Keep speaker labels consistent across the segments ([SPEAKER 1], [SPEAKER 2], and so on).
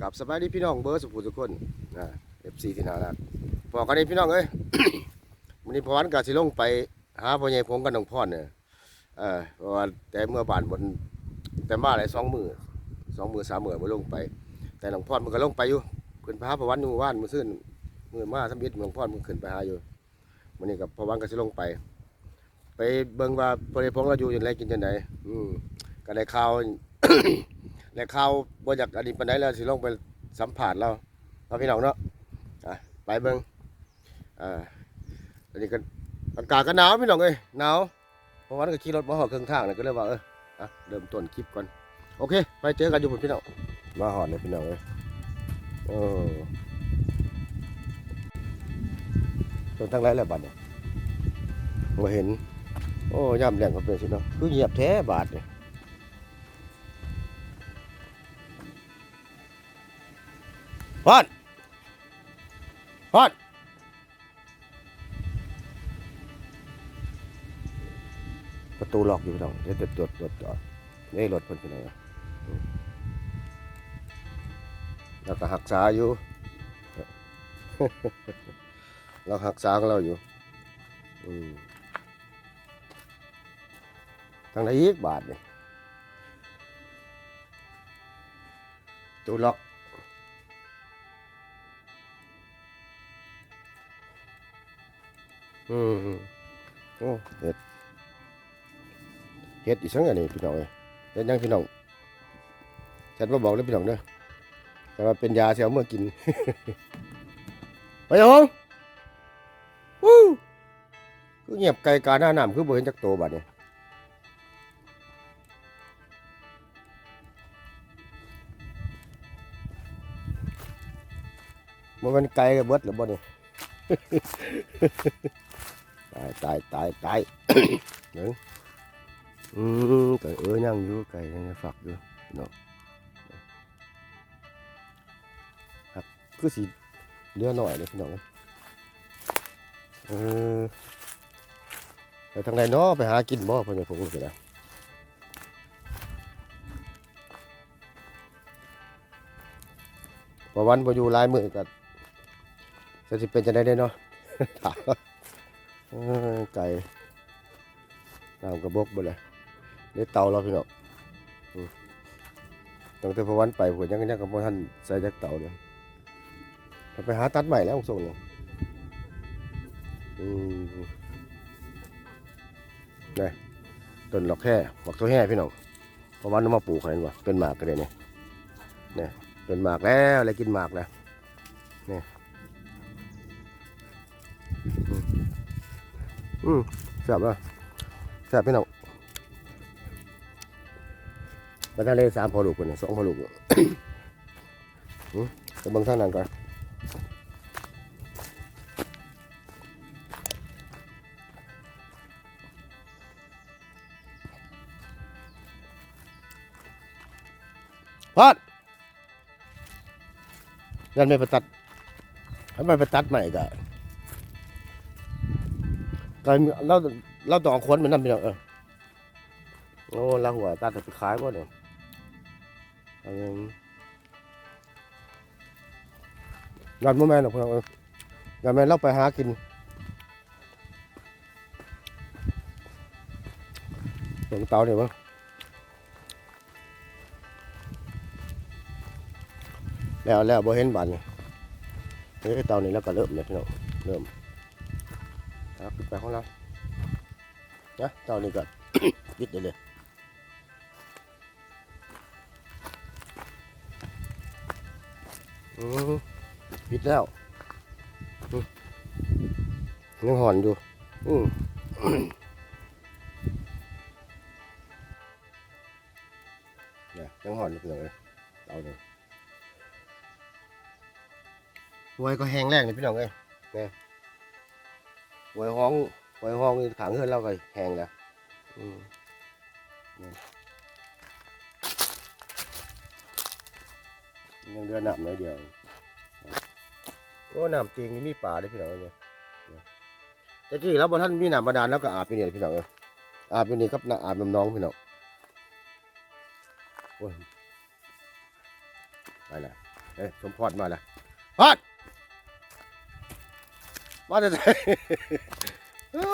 [SPEAKER 1] กับสบายดีพี่น้องเบอร์สุขุทุกคนนะเอฟซีที่น่ารักพอกันนี้พี่น้องเอ้ยวันนี้พวันกับสิลงไปหาพ่อใหญ่พงกับน้องพ่อนเนี่ยเออเพราะว่าแต่เมื่อบานบนแต่มาอะไรสองมือสองมือสามมือมาลงไป แต่น้องพ่อนมันก็ลงไปอยู่ขึ้นไปหาพวันอยู่ว่านมือซื่นมือมาสมิทน้องพ่อนมันขึ้นไปหาอยู่วันนี้กับพวันก็สิลงไป ไปเบิ่งว่าพ่อใหญ่พงเราอยู่ย่างไรกินจังไดอืมก็ได้ข่าว ได้ข่าวบ่อยากอันนี้ปานใดแล้วสิลงไปสัมผัสเราเราพี่น้องเนาะอะไปเบิ่งอ่าอันนี้ก็อากาศก็หนาวพี่น้องเอ้ยหนาวเพราะว่าก็ขี่รถมาหอดเครื่องทางเลยก็เลยว่าเอออะเริ่มต้นคลิปก่อนโอเค ไปเจอกันอยู่พุ่นพี่น้องมาหอดเลยพี่น้องเอ้ยโอ้ตรงทั้งไรแล้วบัดเนี่ยมาเห็น โอ้ย่ำแรงก็เป็นสิเนาะคือเงียบแท้บาดเนี่ย พอดพอดประตูล็อกอยู่พี่น้องเดี๋ยวตรวจตรวจจอดนี่รถเพิ่นพี่น้องแล้วก็หักษาอยู่เราหักษาของเราอยู่อืมทางไหนอีกบาทเนี่ยตูล็อก อืมโอ้เห็ดเห็ดอีสังอันนี้พี่น้องเอยเห็ดยังพี่น้องฉันมาบอกเลยพี่น้องเด้อแต่ว่าเป็นยาเสียวเมื่อกิน ไปห้องวู้คือเงียบไกลกาหน้าหน้ำคือบ่เห็นจักโตบัดนี้มันมันไกลกับเบิดหรือบ่นี่ ตายตายตายตายนึ่งอืมไก่เอ้ยนั่งอยู่ไก่ยังฝักอยู่เนาะครับคือสีเลือหน่อยเลยพี่น้องเออไปทางไหนเนาะไปหากินบ่เพื่อนผมก็ได้พอวันพออยู่ลายมือก็ จะสิเป็นจะได้เนาะถามไก่น้ำกระบอกบ่เลยเดี๋ยวเตาเราพี่น้องตั้งแต่พวันไปผมยังยังกับพ่ท่านใส่จากเตาเลยถ้าไปหาตัดใหม่แล้วส่งเลยอืมนี่ต้นหลอกแค่บอกตัวแห่พี่น้องเพอวันเอามาปลูกให้วะเป็นหมากกันเลยเนี่ยเนี่ยเป็นหมากแล้วอะไรกินหมากแล้วเนี่ย อืมแซ่บอะแซ่บพี่น้องมาทะเลสามพอลูกคนสองพอลูกอืมจะบังท่างนั้นก่อนพอดยันไม่ไปตัดทำไมไปตัดใหม่กะ ก็เราเราต้องเอาขวนมันนั่นไปเนาะเออโอ้ลาหัวตาแต่ไปขายบ่เนาะเอาเงินยอดโมแมนหรอกพวกเราเออยอดแมนเราไปหากินตรงเตาเนี่ยมั้งแล้วแล้วบ่เห็นบานเฮ้ยเตานี่แล้วก็เริ่มเลยพี่น้องเริ่ม ไปของเรานะเตานี่ก็ปิดได้เลยปิดแล้วยังหอนอยู่อืมเนี่ยยังหอนอยู่เลยเตาเนี่ยหวยก็แห้งแรงเลยพี่น้องเอ้ยเนี่ย หวยห้องหวยห้องนี่ขังเฮือนเราก็แห้งแล้วอืมยังเดือนน้ำน้อยเดียวโอ้น้ำจริงนี่มีป่าเลยพี่น้องเอ้ยเนี่ยแต่ที่แล้วบนท่านมีหน้ำบาดาลแล้วก็อาบอยู่นี่พี่น้องเอ้ยอาบอยู่นี่ครับน้ำอาบน้ำน้องพี่น้องโอ้ยไปล้วเอ้ยสมพรมาล้ว มาจะไหนโอ้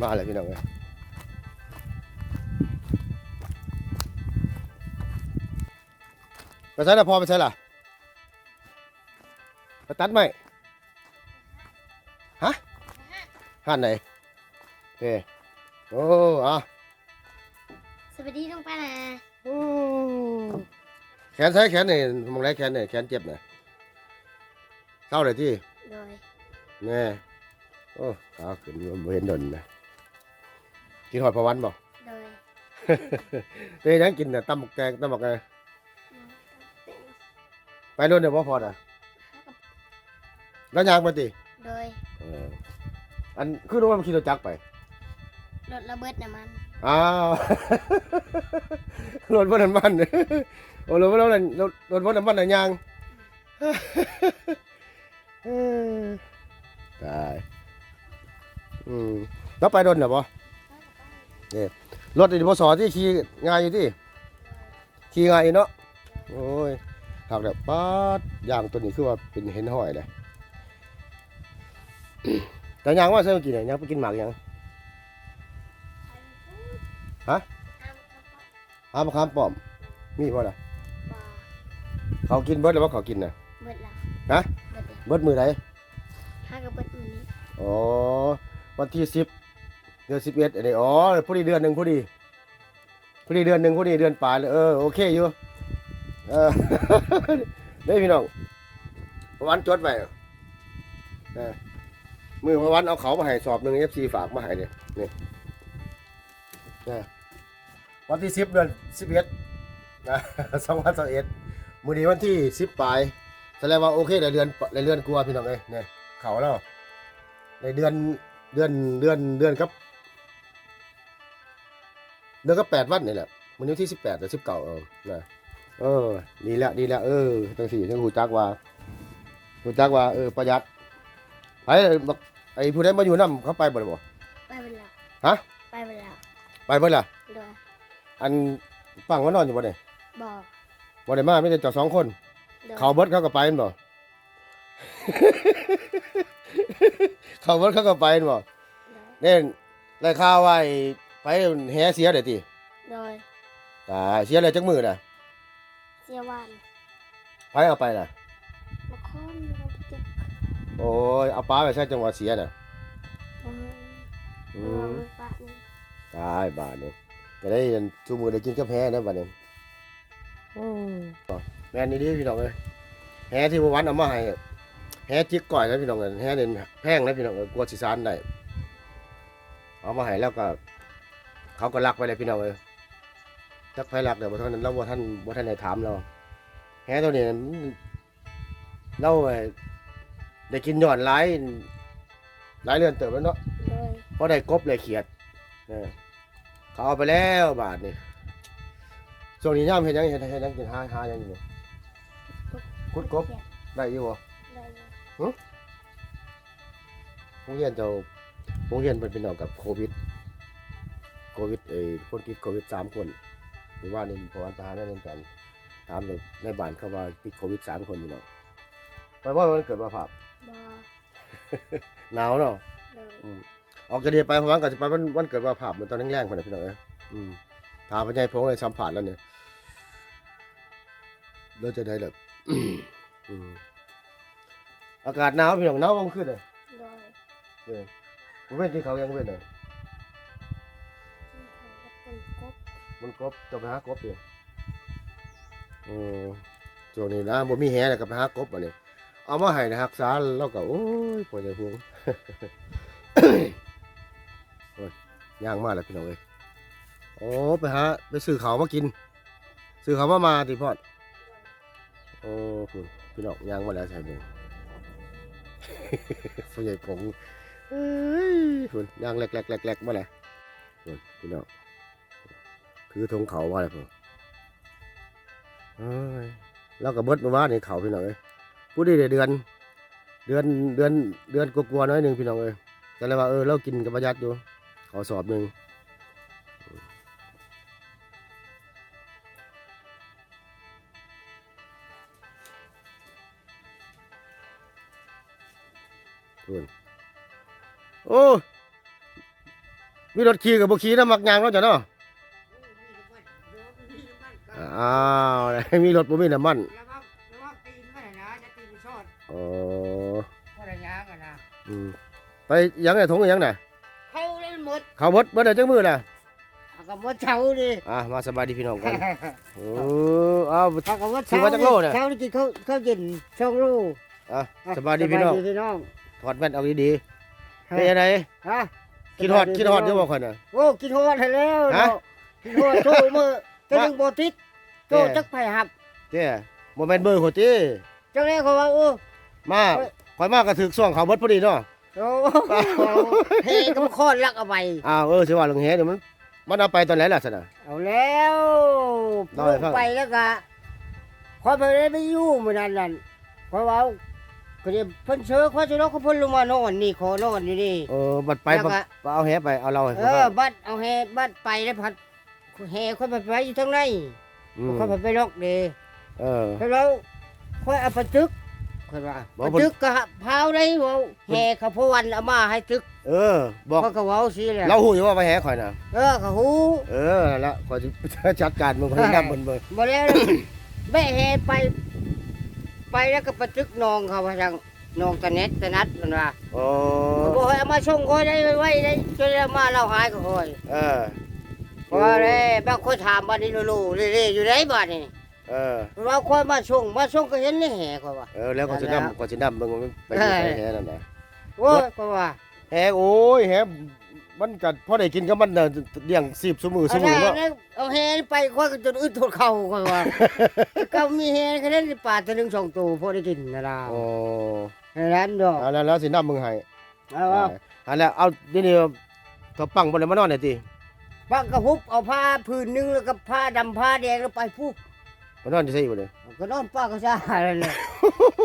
[SPEAKER 1] มาเลยพี่น้องเอ้ยไปใช่ละพอไปใช่ละไปตัดไหมฮะหันไหนโอเคโอ้อะ
[SPEAKER 2] สวัสดีลุงป้านะ
[SPEAKER 1] โอ้แขนใช้แขนนี่มองไรแขนนี่แขนเจ็บน่ะ เศร้าเลยที่
[SPEAKER 2] โดย
[SPEAKER 1] แน่โอ้ขาวขึ้นบ่เห็นดนนะกินหอยประวันบ่
[SPEAKER 2] โดย
[SPEAKER 1] เต้ยังกินน่ะตำบักแกงตำบักไงไปโน่นเดี๋ยวบ่พอน่ะแล้วยางมาติ
[SPEAKER 2] โดย
[SPEAKER 1] เอออันคือรู้ว่ามันขี่รถจักรไป
[SPEAKER 2] รถระเบิดน้ำมัน
[SPEAKER 1] อ้าวรถบนน้ำมันโอ้รถบนน้ำมันรถรถบนน้ำมันน่ะยางเอ้ย ตายอืมแล้วไปโดนเหรอบ่รถไอ้บสอที่ขี่ง่ายอยู่ที่ขี่ง่ายอยู่เนาะโอ้ยหักแบบป๊าดยางตัวนี้คือว่าเป็นเห็นห้อยเลยแต่ยางว่าใช่เมื่อกี้เนี่ยยังไปกินหมากยังฮะหามะขามป้อมมีบ่ล่ะ
[SPEAKER 2] บ่
[SPEAKER 1] เขากินเบิดแล้วว่าเขากินน่ะ
[SPEAKER 2] เบิดละ
[SPEAKER 1] ฮะ
[SPEAKER 2] เบิดละ
[SPEAKER 1] เบิดมือไหน
[SPEAKER 2] ห้ากับเบิดมือนี้
[SPEAKER 1] อ๋อ วันที่สิบเดือนสิบเอ็ดอันนี้อ๋อพอดีเดือนหนึ่งพอดีพอดีเดือนหนึ่งพอดีเดือนปลายเลยเออโอเคอยู่เออ ได้พี่น้องพระวันจดไว้เออมือพระวันเอาเขามาให้สอบหนึ่งเอฟซีฝากมาให้เนี่ยนี่เนี่ยวันที่สิบเดือนสิบเอ็ดนะสองพันสองเอ็ดมือนี้วันที่สิบปลาย แสดงว่าโอเคในเดือนในเดือนกลัวพี่น้องเอ้ยเนี่ยเขาแล้วในเดือนเดือนเดือนเดือนครับ เดือนก็แปดวันนี่แหละมันนี้ที่สิบแปดหรือสิบเก้าเออนะเออดีแล้วดีแล้วเออตั้งสี่ตั้งหูจักว่าหูจักว่าเออประหยัดไอ้บักไอ้ผู้ใดมาอยู่น้ำเขาไปบ่ได้บ่
[SPEAKER 2] ไปเบิดละ
[SPEAKER 1] ฮะ
[SPEAKER 2] ไปเบิดละ
[SPEAKER 1] ไปเบ่ล่ะ
[SPEAKER 2] โดย
[SPEAKER 1] อันฟังว่านอนอยู่บ่เนี่ย
[SPEAKER 2] บ่
[SPEAKER 1] บ่ได้มาไม่ได้เจ้าสองคน
[SPEAKER 2] โดย
[SPEAKER 1] เขาเบิดเขาก็ไปแม่นบ่ เขาเบิดเขาก็ไปแม่นบ่
[SPEAKER 2] โดย
[SPEAKER 1] เน่นได้ข่าวว่าไอ้ไปแห่เสียเด้ติ
[SPEAKER 2] โดย
[SPEAKER 1] ตายเสียอะไรจักมือน่ะ
[SPEAKER 2] เสียวัน
[SPEAKER 1] ไปเอาไปน่ะ
[SPEAKER 2] มาค้อนเราจึก
[SPEAKER 1] โอ้ยเอาปลาไปใช้จังหวะเสียน่ะ
[SPEAKER 2] อืม
[SPEAKER 1] อื
[SPEAKER 2] เรา
[SPEAKER 1] ม
[SPEAKER 2] ปะนี่
[SPEAKER 1] ตายบาดนี่จะได้ชูมือได้กินกับแพ้นะบาดนี้ แม่นนี่ดิพี่น้องเอ้ยแฮที่บ่วันเอามาให้แฮจิกก่อยนะพี่น้องเอ้ยแฮนี่แพงนะพี่น้องเอ้ยกลัวสิซานได้เอามาให้แล้วก็ เขาก็รักไปเลยพี่น้องเอ้ยจักไผรักเดี๋ยวบ่เท่านั้นเราบ่ท่านบ่ท่านได้ถามเราแฮตัวนี้มันเราเอ้ยได้กินยอดหลายหลายเรือนเติบแล้วเนาะ
[SPEAKER 2] โดย
[SPEAKER 1] เพราะได้กบเลยเขียดเออเขาเอาไปแล้วบาทนี่ ช่วงนี้ย่ามเห็นยังเห็นเห็นยังกินหาหายังอยู่บ่คุดกบได้อยู่บ่
[SPEAKER 2] ได้อยู่
[SPEAKER 1] โรงเรียนเจ้าโรงเรียนเป็นเป็นเกี่ยวกับโควิด โควิดไอ้คนติดโควิดสามคนหรือว่านี่พอวันตาเนี่ยกันถามเลยในบ้านเขาว่าติดโควิดสามคนอยู่เนาะไปว่ามันเกิดมาผับ
[SPEAKER 2] บ่
[SPEAKER 1] หนาวเนาะ
[SPEAKER 2] โดย
[SPEAKER 1] ออกกระเดียไปเพราะว่าก็จะไปวันวันเกิดว่าผับเหมือนตอนแรงๆคนน่ะพี่น้องเอ้ยอืมถามพระยายพงเลยสัมผัสแล้วเนี่ย เราจะได้แบบอืมอากาศหนาวพี่น้องหนาวมันขึ้นเลย
[SPEAKER 2] โดย
[SPEAKER 1] ผมเป็นที่เขายังเว้นเลย
[SPEAKER 2] เป็นกบ
[SPEAKER 1] มันกบจะไปหากบอยู่อืมช่วงนี้นะบ่มีแหแล้วก็ไปหากบอันนี้เอามาให้นะรักษาแล้วก็โอ้ยปวดใจพวงโอ้ยย่างมากเลยพี่น้องเอ้ยโอ้ไปหาไปซื้อเขาวมากิน ซื้อเขาวมามาติพอด โอ้คุณพี่น้องย่างมาแล้วใช่ไหมพ่อใหญ่ผงเอ้ยคุณย่างแหลกแหลกแหลกแลกมาเลยคุณพี่น้องคือทงเขามาเลยผมเอ้ยแล้วก็เบิดมาว่าในเขาพี่น้องเอ้ยผู้ดีได้เดือน เดือนเดือนเดือนกลัวๆน้อยหนึ่งพี่น้องเอ้ยแต่เลยว่าเออเรากินกับประหยัดอยู่ขอสอบหนึ่ง โอ้มีรถขี่กับบ่ขี่นะมักยางเนาะจ้ะเนาะอ้าวมีรถบ่มีน้ำมัน
[SPEAKER 3] ระวังระวังตีนไม่นะจะตีนชอด
[SPEAKER 1] อ๋อ
[SPEAKER 3] เพราะระยะกันนะ
[SPEAKER 1] อืมไปยังไงถุงยังน่ะ
[SPEAKER 3] เขาเล่นหมด
[SPEAKER 1] เขาเบิดเบิดได้จังมือน่ะ
[SPEAKER 3] เอากับว่าเช้าดิ
[SPEAKER 1] อะมาสบายดีพี่น้องกันโอ้อ้าว
[SPEAKER 3] เอากับว่า
[SPEAKER 1] ซื้
[SPEAKER 3] เช้า
[SPEAKER 1] อมาจากโลน่ะ
[SPEAKER 3] เช้านี่กินข้าวข้าวเย็นช่องลูก
[SPEAKER 1] อะสบายดีพี่น้อง
[SPEAKER 3] สบายดีพี่น้อง
[SPEAKER 1] ถอดแว่นเอาดีๆเป็นยังไง
[SPEAKER 3] ฮะ
[SPEAKER 1] คิดฮอดคิดฮอดอยู่บ่ค่อยน่ะ
[SPEAKER 3] โอ้กินฮอดให้แล้ว
[SPEAKER 1] ฮะ
[SPEAKER 3] เนาะกินฮอดโชว์มือจะดึงโบติดโชว์
[SPEAKER 1] แน่
[SPEAKER 3] จักไผ่หับ
[SPEAKER 1] เจ้บ่แม่นเบอร์โคติ
[SPEAKER 3] จังแรกเขาว่าโอ้
[SPEAKER 1] มาข่อยมาก็ถึกช่วงเขาเบิดพอดีเนาะ
[SPEAKER 3] โอ้เฮก็มาคลอดลักเอาไป
[SPEAKER 1] อ้าวเออสิว่าเรื่องแฮเดี๋ยวมันมันเอาไปตอนไหนล่ะซั่นน่ะ
[SPEAKER 3] เอาแล้ว
[SPEAKER 1] เล่าให้ฟัง
[SPEAKER 3] ไปแล้วก็คอยไปได้ไม่อยู่เหมือนนั้นนั่นเพราะว่า ก็เดี๋ยวเพิ่นเชื่อเขาจะรอกเขาเพิ่นลงมานอนนี่ขอนอนอยู่นี่
[SPEAKER 1] เออบัดไป
[SPEAKER 3] แล้วก็
[SPEAKER 1] บ่เอาแฮไปเอาเราให้
[SPEAKER 3] เออบัดเอาแฮบัดไปแล้วพัดแฮค่อยไปไปอยู่ทางใน
[SPEAKER 1] อืม
[SPEAKER 3] ค่อยไปไปล็อกเด้
[SPEAKER 1] เออ
[SPEAKER 3] แล้วค่อยเอาไปตึกค่อยว่า
[SPEAKER 1] บ่
[SPEAKER 3] ไป
[SPEAKER 1] เพิ่น
[SPEAKER 3] ตึกก็พาวได้เว้าแฮเขาพวันเอามาให้ตึก
[SPEAKER 1] เออ บอก
[SPEAKER 3] เขาก็เว้าสิแหละ
[SPEAKER 1] เราฮู้อยู่ว่าไปแฮข่อยน่ะ
[SPEAKER 3] เออเขาฮู้
[SPEAKER 1] เออนั่นละข่อยสิจัดการมึงข่อยสินำเพิ่นเบิ่ง
[SPEAKER 3] บ่แล้ว แม่แฮไป ไปแล้วก็ไปตึกนองเขาว่าจังนองตะเน็ตตะนัดมันว่า
[SPEAKER 1] โอ้
[SPEAKER 3] บ่ให้เอามาส่งค่อยได้ไว้ได้จนเอามาเราหายก็ค่อย
[SPEAKER 1] เออ
[SPEAKER 3] เพราะว่าเลยบางคนถามบัดนี้รู้ๆเรื่อยๆอยู่ไหนบัดนี้
[SPEAKER 1] เออ
[SPEAKER 3] เราค่อยมาส่งมาส่งก็เห็นในแห่ก็ว่า
[SPEAKER 1] เออแล้วข่อยสินำข่อยสินำเบิ่งว่ามันไปอยู่ไสแฮนั่นน่ะ
[SPEAKER 3] โอ้ยก็ว่า
[SPEAKER 1] แฮโอ้ยแฮ มันก็พอได้กินกับมันน่ะเลี้ยง10ซุมื้อซุ
[SPEAKER 3] เอา
[SPEAKER 1] มื้อ
[SPEAKER 3] ได้
[SPEAKER 1] เนาะ
[SPEAKER 3] นะเอาแห่ไปค่อยก็จนอึดทนเข่าก็ว่า ก็มีแห่แค่นั้นในป่าตัวหนึงสองตัวพอได้กินนะล่ะ
[SPEAKER 1] โอ้
[SPEAKER 3] นั้นดอก
[SPEAKER 1] อันนั้นแล้วสินำมึงให้
[SPEAKER 3] เอาว่า
[SPEAKER 1] อันแล้วเอาเดี๋ยวนี้ถ้าปังบ่ได้มานอนได้ติ
[SPEAKER 3] ปักกระหุบเอาผ้าผืนหนึงแล้วก็ผ้าดำผ้าแดงแล้วไปผู้
[SPEAKER 1] มานอนที่ไสบ่เด้
[SPEAKER 3] ก็นอนป้าก็ซ่าอะไรเนี่ย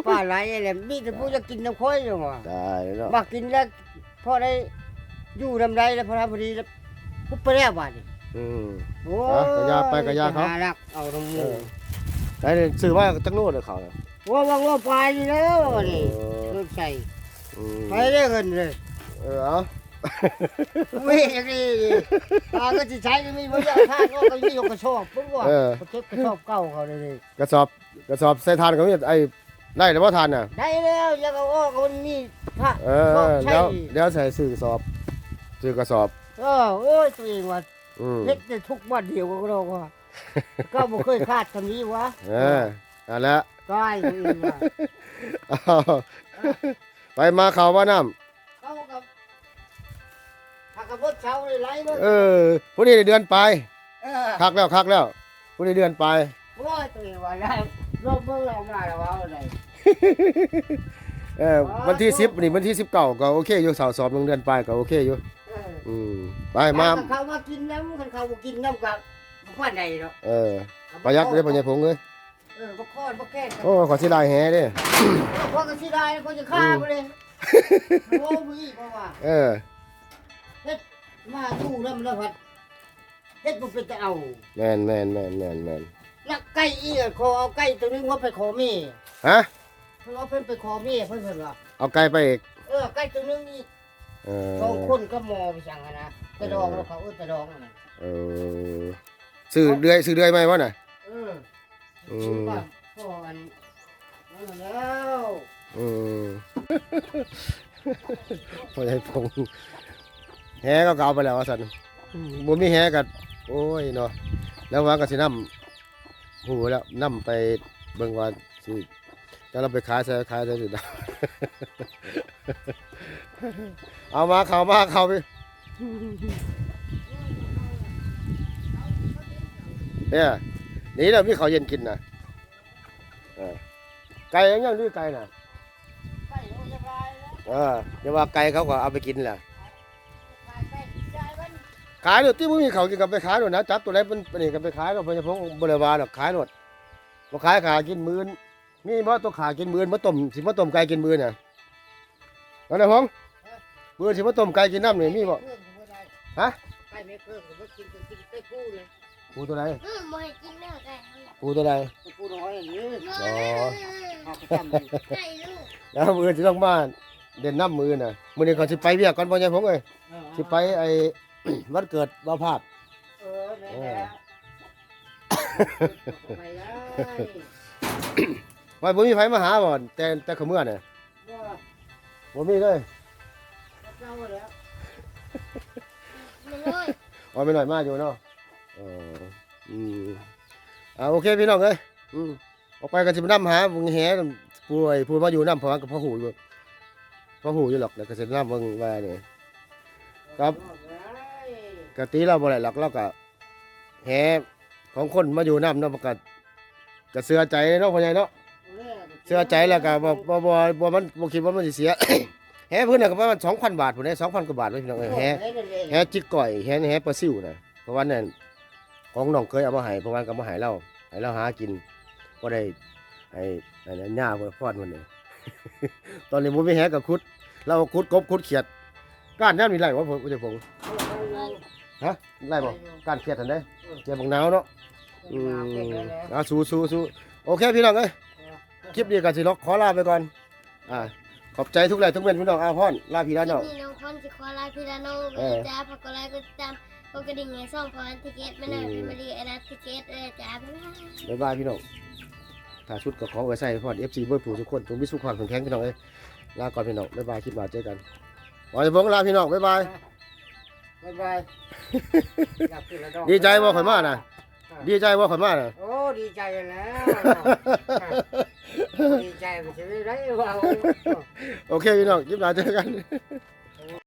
[SPEAKER 3] ป้าหลายอะไรมีแต่ผู้จะกินน้ำค่อยอยู่ว่า
[SPEAKER 1] ตายแล้ว
[SPEAKER 3] มากินแล้วพอได้ อยู่ทำไรแล้วพอทำพอดีแล้วปุ๊บไปแล้วบาดนี่
[SPEAKER 1] อืม
[SPEAKER 3] โอ้
[SPEAKER 1] อะก็ยาไปก็ยาเขา
[SPEAKER 3] หรักเอาตรง
[SPEAKER 1] เอ
[SPEAKER 3] นี้
[SPEAKER 1] อได้ซื้อมาจักโลเด้อเขาน่ะ
[SPEAKER 3] ว่าว่าว่าไปนี่แล้วนี่
[SPEAKER 1] เออ
[SPEAKER 3] เงินใส่
[SPEAKER 1] อืม
[SPEAKER 3] ไปได้เงินเลย
[SPEAKER 1] เออเอา
[SPEAKER 3] ไม่อย่างนี้ตาก็จะใช้ก็มีไม่ได้ท่าก็มียกกระสอบปุ๊บว่า
[SPEAKER 1] เออ
[SPEAKER 3] กระเก็บกระสอบเก่าเขาเลยนี่
[SPEAKER 1] กระสอบกระสอบใส่ทานก็มีไอ้ได้แล้วบ่ทานน่ะ
[SPEAKER 3] ได้แล้วยังเอาออกมันมีผ้า
[SPEAKER 1] เอ
[SPEAKER 3] ชอบ
[SPEAKER 1] อ
[SPEAKER 3] ใช่
[SPEAKER 1] แล้วเดี๋ยวใส่ซื้อกระสอบ ซื้อกระสอบ
[SPEAKER 3] เออโอ้ยตัวเองว่า
[SPEAKER 1] อืม
[SPEAKER 3] เฮ็ดได้ทุกวันเดียวก็เราว่า ก็บ่เคยคาดคำนี้วะ
[SPEAKER 1] เอออันแล้ว
[SPEAKER 3] ตายตัวเองว่า
[SPEAKER 1] เอาไปมาเขาว่าน้
[SPEAKER 3] เขากับผักกระพุ้เช้าเลยไรเนาะำ
[SPEAKER 1] เออผู้นี้ได้เดือนไป
[SPEAKER 3] เออ
[SPEAKER 1] คักแล้วคักแล้วผู้นี้เดือนไป
[SPEAKER 3] โอ้ยตัวเองว่าได้รบเบิ่งเรามาแล้วว่าอะไร
[SPEAKER 1] เออวันที่สิบนี่วันที่สิบเก้าก็โอเคอยู่สาวสอบลงเดือนไปก็โอเคอยู่
[SPEAKER 3] เออ
[SPEAKER 1] อืมไปมา
[SPEAKER 3] ถ้เขามากินน้ำคันเขาบ่กินน้ำกับบ่ค่อยได้เนาะ
[SPEAKER 1] เออประหยัดเลยปัญญาพงเลย
[SPEAKER 3] เออบ่ค่อยบ่แก้กัน
[SPEAKER 1] โอ้ขอสิลายแฮเด้
[SPEAKER 3] พอก็สิได้คนจะฆ่าไปเลยโอ้มีเพราะว่า
[SPEAKER 1] เออ
[SPEAKER 3] มาดูน้ำแล้วพัดเฮ็ดบ่เป็นจะเอา
[SPEAKER 1] แมนแมนแมนแมนแมน
[SPEAKER 3] นักไก่อีกขอเอาไก่ตัวนึงว่าไปขอแม่
[SPEAKER 1] ฮะ
[SPEAKER 3] เพิ่นเอาเพิ่นไปขอแม่เพิ่นเพิ่นว่า
[SPEAKER 1] เอาไก่ไปอีก
[SPEAKER 3] เออไก่ตัวนึงนี่
[SPEAKER 1] เออ
[SPEAKER 3] สองคนก็มอไปสั่งอะนะกระดองแล้วเขาเออกระดองอะนะ
[SPEAKER 1] เออซื้อเดือยซื้อเดือยไหมวะน่ะ
[SPEAKER 3] เออ
[SPEAKER 1] อื
[SPEAKER 3] ชื่อ
[SPEAKER 1] ม
[SPEAKER 3] ว่าพ่ออันนั่นน่ะแล้ว
[SPEAKER 1] อืมพ่อใหญ่พงแฮก็เอาไปแล้วว่าสันบ่มีแฮก็โอ้ยเนาะแล้วว่าก็สินำหูแล้วนำไปเบิ่งว่าสิจะเราไปขายใส่ขายใส่สิ เอามาเขามาเข้าไปเนี่ยนี่เรามีเขาเย็นกินนะไก่ยังยังดื้อไก่น่ะ
[SPEAKER 3] ไก่นะตายแล้ว
[SPEAKER 1] เออเดี๋ยวว่าไก่เขาก็เอาไปกินแหละขายโดดที่บ่มีเขากินกับไปขายโดดนะจับตัวไหนเป็นเป็นนี่กับไปขายก็เพิ่นจะพงบริวารหรอกขายโดดบ่ขายขากินมื้อนมีบ่ตัวขากินมื้นมาต้มสิมาต้มไก่กินมื้อน่ะ เอาละพงมื้อสิมาต้มไก่กินน้ำนี่มีบ่
[SPEAKER 3] เพิ่งก็บ่ได้
[SPEAKER 1] ฮะ
[SPEAKER 3] ไก่ไม่เพิ่งก็บ่กินก็กินไก่ปูเลย
[SPEAKER 1] ปูตัวใด
[SPEAKER 2] อืมบ่ให้กินเนื้อไก่ทั้งหมด
[SPEAKER 1] ปูตัวใด
[SPEAKER 3] ไก่ปูน้อยอย่างนี้
[SPEAKER 1] อ๋อ
[SPEAKER 3] เอาไปทำมัน
[SPEAKER 2] ไก่ลูก
[SPEAKER 1] แล้วมื้อสิต้องมาเด่นน้ำมือน่ะมื้อนี้เขาสิไปเวียกก่อนพ่อใหญ่ผมเอ้ยสิไปไอ้ วันเกิดบ่าวภาพ
[SPEAKER 3] เออแม่นแล้วไปเลย
[SPEAKER 1] ว่าบ่มีไผมาหาบ่แต่แต่เขาเมื่อน่ะ
[SPEAKER 3] บ่
[SPEAKER 1] บ่มีเลย
[SPEAKER 3] เจ้าแล้ว
[SPEAKER 2] มันเลย
[SPEAKER 1] อ๋อไม่หน่อยมาอยู่เนาะเอออืมอ่าโอเคพี่น้องเอ้ยอืมออกไปกันสิไปนำหาเบิ่งแหผู้ไอ้ผู้มาอยู่นำเพราะว่ากับพ่อหูอยู่พ่อหูอยู่หรอกแล้วก็สินำเบิ่งว่านี่ครับกติเราบ่ได้หรอกเราก็แหของคนมาอยู่นำเนาะมันก็ก็เสือใจเนาะพ่อใหญ่เนาะ เสือใจแล้วก็บ่บ่บ่บ่มันบ่คิดว่ามันสิเสีย แหเพิ่นน่ะก็ประมาณ2,000 บาทพุ่นเด้2,000กว่าบาทเลยพี่น้องเอ้ยแหแฮจิกก่อยแฮแฮปลาซิวนะเพราะว่านั่นของน้องเคยเอามาให้เพราะว่าก็มาให้เราให้เราหากินก็ได้ให้ให้หญ้าเพิ่นพอดมันนี่ ตอนนี้บ่มีแฮกับคุด เราคุดกบคุดเขียดก้านย่ามนี่ไล่บ่ผมจะผมฮะไล่บ่ก้านเขียดทันได้เจ็บบังหนาวเนาะอืมเอาสู้สู้สู้โอเคพี่น้องเอ้ย คลิปนี้ก็สิลอกขอลาไปก่อน อ่า ขอบใจทุกแรงทุกเม็ดพี่น้องอาพรลาพี่ลาน้อง
[SPEAKER 2] นี่น้องพรสิขอลาพี่ลาน้อง
[SPEAKER 1] เออ
[SPEAKER 2] จ้าพักก็ไลค์ก็ตามกดกระดิ่งให้ส่องพรทิเกตไม่น่าเป็นมาดีไอ้นัททิเกตเออจ้าบ๊ายบาย
[SPEAKER 1] บ๊ายบายพี่น้องถ้าชุดกับของไว้ใส่พอด FC เบิร์ดผู้ทุกคนจงมีสุขภาพแข็งแรงพี่น้องเอ้ยลาก่อนพี่น้องบ๊ายบายคลิปหน้าเจอกันขอให้พงลาพี่น้องบ๊ายบาย
[SPEAKER 3] บ๊ายบายอยากขึ้นแล้วดอก
[SPEAKER 1] ดีใจบ่ข่อยมาน่ะ ดีใจบ่ข่อยมาน่ะ
[SPEAKER 3] โอ้ดีใจแล้ว ดีใจไปจะได้ไรวะ
[SPEAKER 1] โอเคพี่น้องคลิปหน้าเจอกัน